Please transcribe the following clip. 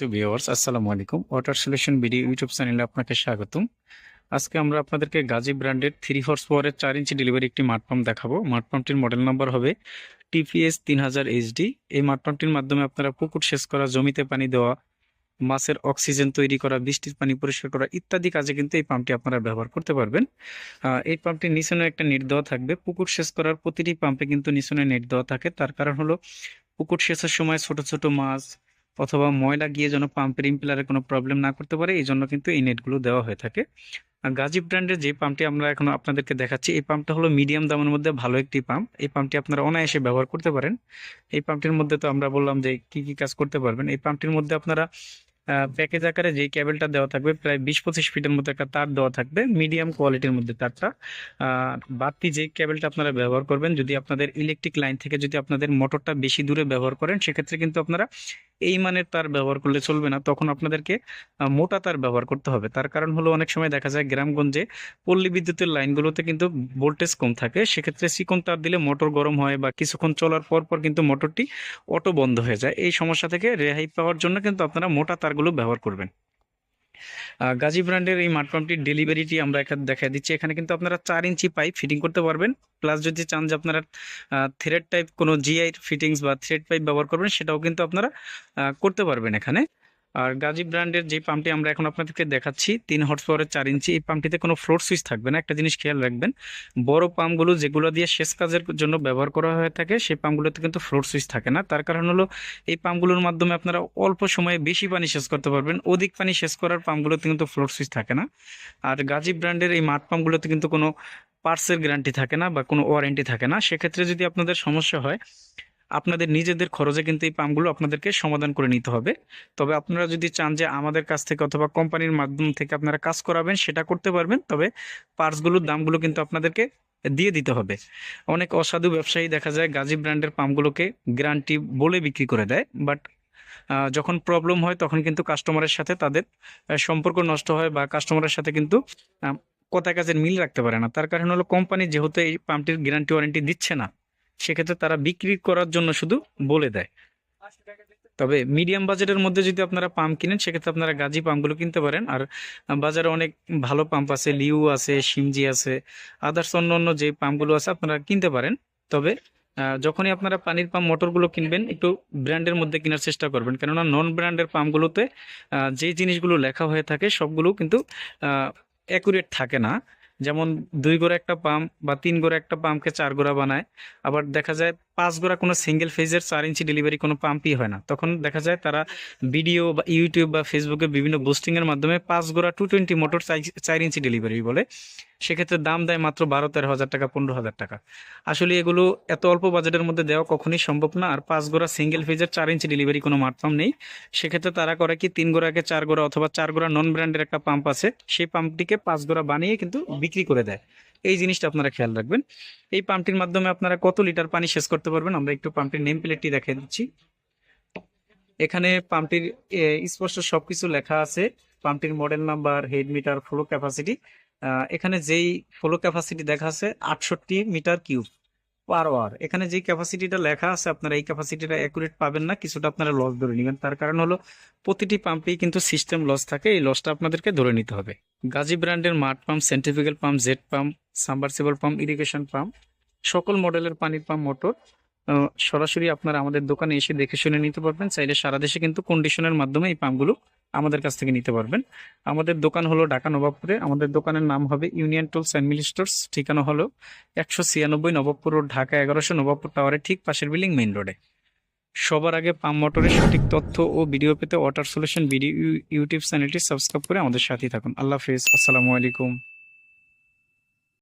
তো ভিউয়ার্স, আসসালামু আলাইকুম। ওয়াটার সলিউশন ভিডিও ইউটিউব চ্যানেলে আপনাকে স্বাগতম। আজকে আমরা আপনাদেরকে গাজী ব্র্যান্ডের থ্রি হর্স পাওয়ারের চার ইঞ্চি ডেলিভারি একটি মাঠ পাম্প দেখাবো। মাঠ পাম্পটির মডেল নাম্বার হবে টিপিএস তিন হাজার এইচডি এই মাঠ পাম্পটির মাধ্যমে আপনারা পুকুর সেচ করা, জমিতে পানি দেওয়া, মাছের অক্সিজেন তৈরি করা, বৃষ্টির পানি পরিষ্কার করা ইত্যাদি কাজে কিন্তু এই পাম্পটি আপনারা ব্যবহার করতে পারবেন। এই পাম্পটির নিচনে একটা নেট দেওয়া থাকবে। পুকুর সেচ করার প্রতিটি পাম্পে কিন্তু নিচনে নেট দেওয়া থাকে। তার কারণ হলো পুকুর সেচের সময় ছোট ছোট মাছ অথবা ময়লা গিয়ে যেন পাম্পের ইম্পিলারে কোনো প্রবলেম না করতে পারে এই জন্য কিন্তু এই নেটগুলো দেওয়া হয়ে থাকে। আর গাজী ব্র্যান্ডের যে পাম্পটি আমরা এখন আপনাদেরকে দেখাচ্ছি, এই পাম্পটা হলো মিডিয়াম দামের মধ্যে ভালো একটি পাম্প এই পাম্পটি আপনারা অনায়াসে ব্যবহার করতে পারেন। এই পাম্পটির মধ্যে তো আমরা বললাম যে কি কি কাজ করতে পারবেন। এই পাম্পটির মধ্যে আপনারা প্যাকেজ আকারে যে কেবলটা দেওয়া থাকবে, প্রায় বিশ পঁচিশ ফিটের মধ্যে একটা তার দেওয়া থাকবে মিডিয়াম কোয়ালিটির মধ্যে তারটা। বাড়তি যে কেবলটা আপনারা ব্যবহার করবেন, যদি আপনাদের ইলেকট্রিক লাইন থেকে যদি আপনাদের মোটরটা বেশি দূরে ব্যবহার করেন, সেক্ষেত্রে কিন্তু আপনারা এই মানের তার ব্যবহার করলে চলবে না, তখন আপনাদেরকে মোটা তার ব্যবহার করতে হবে। তার কারণ হলো অনেক সময় দেখা যায় গ্রামগঞ্জে পল্লী বিদ্যুতের লাইনগুলোতে কিন্তু ভোল্টেজ কম থাকে। সেক্ষেত্রে চিকন তার দিলে মোটর গরম হয় বা কিছুক্ষণ চলার পর পর কিন্তু মোটরটি অটো বন্ধ হয়ে যায়। এই সমস্যা থেকে রেহাই পাওয়ার জন্য কিন্তু আপনারা মোটা তারগুলো ব্যবহার করবেন। গাজী ব্র্যান্ডের এই মাঠ ডেলিভারিটি আমরা এখানে দেখা দিচ্ছি। এখানে কিন্তু আপনারা চার ইঞ্চি পাইপ ফিটিং করতে পারবেন। প্লাস যদি চান যে আপনারা থ্রেড টাইপ কোনো জিআই ফিটিংস বা থ্রেড পাইপ ব্যবহার করবেন, সেটাও কিন্তু আপনারা করতে পারবেন এখানে। আর গাজী ব্র্যান্ডের যে পাম্পটি আমরা এখন আপনাদেরকে দেখাচ্ছি, তিন হর্স পাওয়ারের চার ইঞ্চি, এই পাম্পটিতে কোনো ফ্লোর সুইচ থাকবে না। একটা জিনিস খেয়াল রাখবেন, বড় পাম্পগুলো যেগুলো দিয়ে সেচ কাজের জন্য ব্যবহার করা হয়ে থাকে, সেই পাম্পগুলোতে কিন্তু ফ্লোর সুইচ থাকে না। তার কারণ হলো, এই পাম্পগুলোর মাধ্যমে আপনারা অল্প সময়ে বেশি পানি শেষ করতে পারবেন, অধিক পানি শেষ করার পাম্পগুলোতে কিন্তু ফ্লোর সুইচ থাকে না। আর গাজী ব্র্যান্ডের এই মাঠ পাম্পগুলোতে কিন্তু কোনো পার্টসের গ্যারান্টি থাকে না বা কোনো ওয়ারেন্টি থাকে না। সেক্ষেত্রে যদি আপনাদের সমস্যা হয় আপনাদের নিজেদের খরচে কিন্তু এই পাম্পগুলো আপনাদেরকে সমাধান করে নিতে হবে। তবে আপনারা যদি চান যে আমাদের কাছ থেকে অথবা কোম্পানির মাধ্যম থেকে আপনারা কাজ করাবেন, সেটা করতে পারবেন। তবে পার্টসগুলোর দামগুলো কিন্তু আপনাদেরকে দিয়ে দিতে হবে। অনেক অসাধু ব্যবসায়ী দেখা যায় গাজী ব্র্যান্ডের পাম্পগুলোকে গ্যারান্টি বলে বিক্রি করে দেয়। বাট যখন প্রবলেম হয় তখন কিন্তু কাস্টমারের সাথে তাদের সম্পর্ক নষ্ট হয় বা কাস্টমারের সাথে কিন্তু কথা কাজের মিল রাখতে পারে না। তার কারণ হলো কোম্পানি যেহেতু এই পাম্পটির গ্যারান্টি ওয়ারেন্টি দিচ্ছে না সেক্ষেত্রে তারা বিক্রি করার জন্য শুধু বলে দেয়। তবে মিডিয়াম বাজেটের মধ্যে যদি আপনারা পাম্প কিনেন, সেক্ষেত্রে আপনারা গাজী পাম্পগুলো কিনতে পারেন। আর বাজারে অনেক ভালো পাম্প আছে, লিউ আছে সিমজি আছে, আদার্স অন্য অন্য যে পাম্পগুলো আছে আপনারা কিনতে পারেন। তবে যখনই আপনারা পানির পাম্প, মোটরগুলো কিনবেন, একটু ব্র্যান্ডের মধ্যে কেনার চেষ্টা করবেন। কেননা নন ব্র্যান্ডের পাম্পগুলোতে যে জিনিসগুলো লেখা হয়ে থাকে সবগুলো কিন্তু অ্যাকুরেট থাকে না। যেমন দুই গোড়া একটা পাম্প বা তিন গোড়া একটা পাম্পকে চার গোড়া বানায়। আবার দেখা যায় পাঁচ গোড়া কোনো সিঙ্গেল ফেজের চার ইঞ্চি ডেলিভারি কোনো পাম্পই হয় না। তখন দেখা যায় তারা ভিডিও বা ইউটিউব বা ফেসবুকে বিভিন্ন বুস্টিংয়ের মাধ্যমে পাঁচ গোড়া টু টোয়েন্টি মোটর চার ইঞ্চি ডেলিভারি বলে। সেক্ষেত্রে দাম দেয় মাত্র বারো তেরো হাজার টাকা, পনেরো হাজার টাকা। আসলে এগুলো এত অল্প বাজেটের মধ্যে দেওয়া কখনই সম্ভব না। আর পাঁচ গোড়া সিঙ্গেল ফেজের চার ইঞ্চি ডেলিভারি কোনো মাঠপাম্প নেই। সেক্ষেত্রে তারা করে কি তিন গোড়াকে চার গোড়া অথবা চার গোড়া নন ব্র্যান্ডের একটা পাম্প আছে। সেই পাম্পটিকে পাঁচ গোড়া বানিয়ে কিন্তু বিক্রি করে দেয়। এই জিনিসটা আপনারা খেয়াল রাখবেন। এই পাম্পটির মাধ্যমে আপনারা কত লিটার পানি শেষ করতে পারবেন, আমরা একটু পাম্পটির নেম প্লেটটি দেখিয়ে দিচ্ছি। এখানে পাম্পটির স্পষ্ট সবকিছু লেখা আছে, পাম্পটির model number head meter flow capacity এখানে যেই ফ্লো ক্যাপাসিটি দেখা আছে, আটষট্টি মিটার কিউব পার আওয়ার এখানে যে ক্যাপাসিটিটা লেখা আছে, আপনারা এই ক্যাপাসিটিটা অ্যাকুরেট পাবেন না, কিছুটা আপনারা লস ধরে নেবেন। তার কারণ হলো, প্রতিটি পাম্পেই কিন্তু সিস্টেম লস থাকে, এই লসটা আপনাদেরকে ধরে নিতে হবে। গাজী ব্র্যান্ডের মাঠ pump centrifugal pump jet pump submersible pump irrigation pump সকল মডেলের পানির পাম্প মোটর সরাসরি আপনারা আমাদের দোকানে এসে দেখে শুনে নিতে পারবেন। চাইলে সারা দেশে কিন্তু কন্ডিশনের মাধ্যমে এই পাম্পগুলো আমাদের কাছ থেকে নিতে পারবেন। আমাদের দোকান হলো ঢাকা নবাবপুরে। আমাদের দোকানের নাম হবে union tools and mill stores ঠিকানা হলো একশো ছিয়ানব্বই নবাবপুর রোড ঢাকা এগারোশো নবাবপুর টাওয়ারের ঠিক পাশের বিল্ডিং মেইন রোডে সবার আগে পাম্প মোটরের সঠিক তথ্য ও ভিডিও পেতে ওয়াটার সলিউশন ভিডিও ইউটিউব চ্যানেলটি সাবস্ক্রাইব করে আমাদের সাথেই থাকুন। আল্লাহ হাফিজ। আসসালামু আলাইকুম।